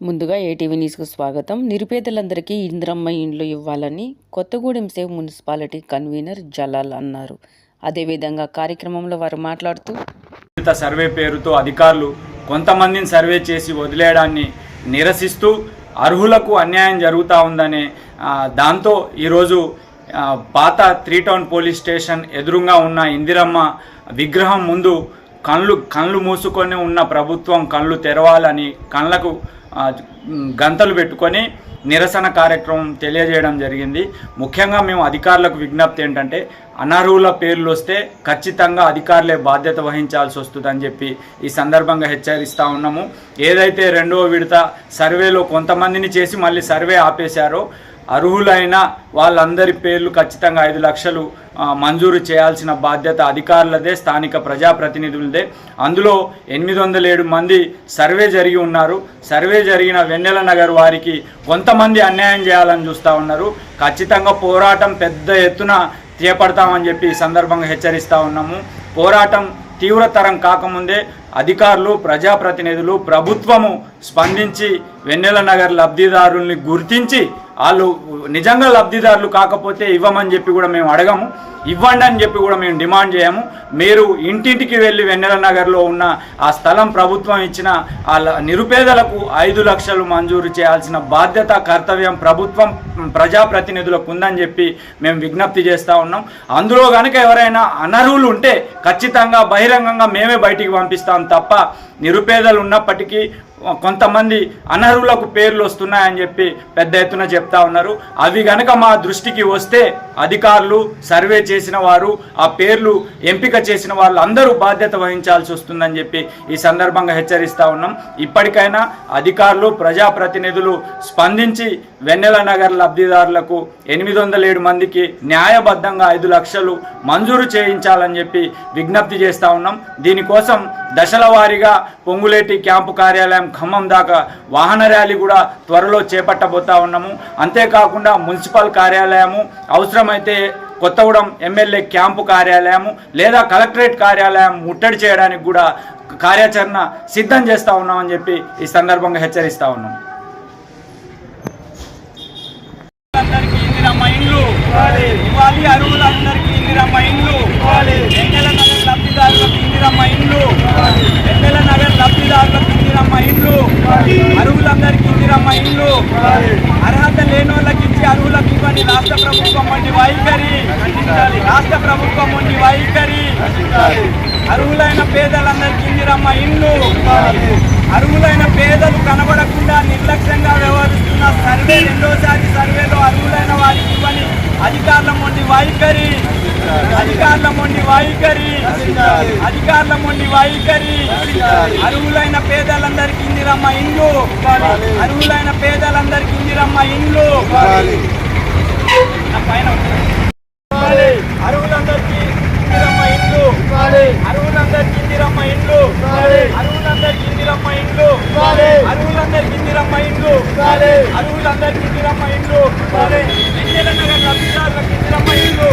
ముందుగా ఏటీవీ న్యూస్కు స్వాగతం. నిరుపేదలందరికీ ఇంద్రమ్మ ఇండ్లు ఇవ్వాలని Kothagudem save municipality convener Jalal అన్నారు. అదేవిధంగా కార్యక్రమంలో వారు మాట్లాడుతూ సర్వే పేరుతో అధికారులు కొంతమందిని సర్వే చేసి వదిలేయడాన్ని నిరసిస్తూ అర్హులకు అన్యాయం జరుగుతూ ఉందనే దాంతో ఈరోజు పాత త్రీ టౌన్ పోలీస్ స్టేషన్ ఎదురుగా ఉన్న ఇందిరమ్మ విగ్రహం ముందు కళ్ళు కళ్ళు మూసుకొని ఉన్న ప్రభుత్వం కళ్ళు తెరవాలని కళ్ళకు గంతలు పెట్టుకొని నిరసన కార్యక్రమం తెలియజేయడం జరిగింది. ముఖ్యంగా మేము అధికారులకు విజ్ఞప్తి ఏంటంటే అనర్హుల పేర్లు వస్తే ఖచ్చితంగా అధికారులే బాధ్యత వహించాల్సి వస్తుందని చెప్పి ఈ సందర్భంగా హెచ్చరిస్తూ ఉన్నాము. ఏదైతే రెండవ విడత సర్వేలో కొంతమందిని చేసి మళ్ళీ సర్వే ఆపేశారో అర్హులైన వాళ్ళందరి పేర్లు ఖచ్చితంగా ఐదు లక్షలు మంజూరు చేయాల్సిన బాధ్యత అధికారులదే స్థానిక ప్రజాప్రతినిధులదే. అందులో ఎనిమిది వందల ఏడు మంది సర్వే జరిగి ఉన్నారు. సర్వే జరిగిన వెన్నెల నగర్ వారికి కొంతమంది అన్యాయం చేయాలని చూస్తూ ఉన్నారు. ఖచ్చితంగా పోరాటం పెద్ద ఎత్తున చేపడతామని చెప్పి ఈ సందర్భంగా హెచ్చరిస్తూ ఉన్నాము. పోరాటం తీవ్రతరం కాకముందే అధికారులు ప్రజాప్రతినిధులు ప్రభుత్వము స్పందించి వెన్నెల నగర్ లబ్ధిదారుల్ని గుర్తించి వాళ్ళు నిజంగా లబ్ధిదారులు కాకపోతే ఇవ్వమని చెప్పి కూడా మేము అడగము. ఇవ్వండి అని చెప్పి కూడా మేము డిమాండ్ చేయము. మీరు ఇంటింటికి వెళ్ళి వెన్నెల నగర్లో ఉన్న ఆ స్థలం ప్రభుత్వం ఇచ్చిన ఆ నిరుపేదలకు ఐదు లక్షలు మంజూరు చేయాల్సిన బాధ్యత కర్తవ్యం ప్రభుత్వం ప్రజాప్రతినిధులకు ఉందని చెప్పి మేము విజ్ఞప్తి చేస్తూ ఉన్నాం. అందులో కనుక ఎవరైనా అనర్హులు ఉంటే ఖచ్చితంగా బహిరంగంగా మేమే బయటికి పంపిస్తాం తప్ప నిరుపేదలు ఉన్నప్పటికీ కొంతమంది అనర్హులకు పేర్లు వస్తున్నాయని చెప్పి పెద్ద ఎత్తున చెప్తా ఉన్నారు. అవి గనక మా దృష్టికి వస్తే అధికారులు సర్వే చేసిన వారు ఆ పేర్లు ఎంపిక చేసిన వాళ్ళు అందరూ బాధ్యత వహించాల్సి వస్తుందని చెప్పి ఈ సందర్భంగా హెచ్చరిస్తా ఉన్నాం. ఇప్పటికైనా అధికారులు ప్రజాప్రతినిధులు స్పందించి వెన్నెల నగర్ లబ్ధిదారులకు ఎనిమిది వందల ఏడు మందికి న్యాయబద్ధంగా ఐదు లక్షలు మంజూరు చేయించాలని చెప్పి విజ్ఞప్తి చేస్తా ఉన్నాం. దీనికోసం దశల వారీగా పొంగులేటి క్యాంపు కార్యాలయం ఖమ్మం దాకా వాహన ర్యాలీ కూడా త్వరలో చేపట్టబోతా ఉన్నాము. అంతేకాకుండా మున్సిపల్ కార్యాలయము అవసరమైతే కొత్తగూడెం ఎమ్మెల్యే క్యాంపు కార్యాలయము లేదా కలెక్టరేట్ కార్యాలయం ముట్టడి చేయడానికి కూడా కార్యాచరణ సిద్ధం చేస్తా ఉన్నామని చెప్పి ఈ సందర్భంగా హెచ్చరిస్తా ఉన్నాం అందరికీ ఇందిరమ్మ ఇండ్లు ఇవ్వాలి అరువులందరికీ ఇందిరమ్మ ఇండ్లు వెన్నెల నగర్ లబ్ధిదారులకు ఇందిరమ్మ ఇండ్లు వెన్నెల నగర్ లబ్ధిదారులకు ఇందిరమ్మ ఇండ్లు ఇల్లు అర్హత లేని వాళ్ళకి ఇచ్చి అర్హులకు ఇవ్వండి. రాష్ట్ర ప్రభుత్వం వంటి వైఖరి. రాష్ట్ర ప్రభుత్వం వంటి వైఖరి. అర్హులైన పేదలందరికీ ఇందిరమ్మ ఇల్లు. అర్హులైన పేదలు కనబడకుండా నిర్లక్ష్యంగా వ్యవహరిస్తున్న సర్వే రెండోసారి సర్వేలో అర్హులైన వారికి ఇవ్వని అధికారుల మొండి వైఖరి అధికారుల మొండి వైఖరి అధికారుల మొండి వైఖరి అరువులైన పేదలందరికీ ఇందిరమ్మ ఇండ్లు. అరువులైన పేదలందరికీ ఇందిరమ్మ ఇండ్లు. పైన ఉంది. ఇందిరమ్మ ఇండ్లు. అరువులందరికీ ఇందిరమ్మ ఇండ్లు. అరువులందరికీ ఇందిరమ్మ ఇండ్లు. అరువులందరికీ ఇందిరమ్మ ఇండ్లు. అరువులందరికీ ఇందిరమ్మ ఇండ్లు. వెన్నెల నగర్ లబ్ధిదారులకు ఇందిరమ్మ ఇండ్లు.